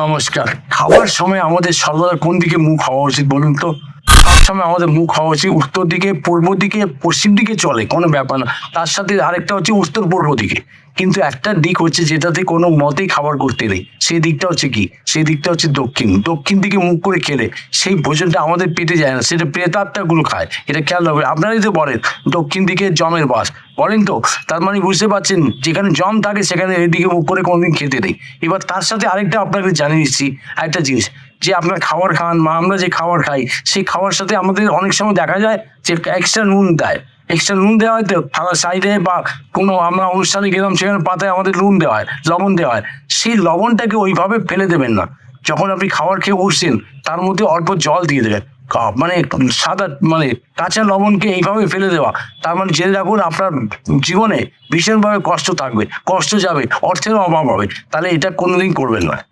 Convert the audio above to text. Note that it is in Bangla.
নমস্কার। খাওয়ার সময় আমাদের সর্বদা কোন দিকে মুখ হওয়া উচিত বলুন তো? সব সময় আমাদের মুখ হওয়া উচিত উত্তর দিকে, পূর্ব দিকে, পশ্চিম দিকে চলে, কোনো ব্যাপার না। তার সাথে আরেকটা হচ্ছে উত্তর পূর্ব দিকে। কিন্তু একটা দিক হচ্ছে যেটাতে কোনো মতেই খাবার করতে নেই। সেই দিকটা হচ্ছে কি? সেই দিকটা হচ্ছে দক্ষিণ। দক্ষিণ দিকে মুখ করে খেলে সেই ভোজনটা আমাদের পেটে যায় না। সেটা প্রেতাত্মাগুলো খায়। এটা খেয়াল রাখবেন। আপনারাই তো বলেন, দক্ষিণ দিকে জমের বাস। বলেন তো, তার মানে বুঝতে পারছেন, যেখানে জম থাকে সেখানে এদিকে মুখ করে কোনোদিন খেতে নেই। এবার তার সাথে আরেকটা আপনাকে জানিয়ে দিচ্ছি, একটা জিনিস। যে আপনার খাবার খান বা আমরা যে খাবার খাই, সেই খাওয়ার সাথে আমাদের অনেক সময় দেখা যায় যে এক্সট্রা নুন দেয়। এক্সট্রা নুন দেওয়া হয় তো? সাইডে বা কোনো আমরা অনুষ্ঠানে গেলাম, সেখানে পাতায় আমাদের নুন দেওয়া হয়, লবণ দেওয়া হয়। সেই লবণটাকে ওইভাবে ফেলে দেবেন না। যখন আপনি খাবার খেয়ে উঠছেন, তার মধ্যে অল্প জল দিয়ে দেবেন। মানে সাদা মানে কাঁচা লবণকে এইভাবে ফেলে দেওয়া। তার মানে জেনে রাখুন, আপনার জীবনে ভীষণভাবে কষ্ট থাকবে, কষ্ট যাবে অর্থেরও অভাব হবে। তাহলে এটা কোনোদিন করবেন না।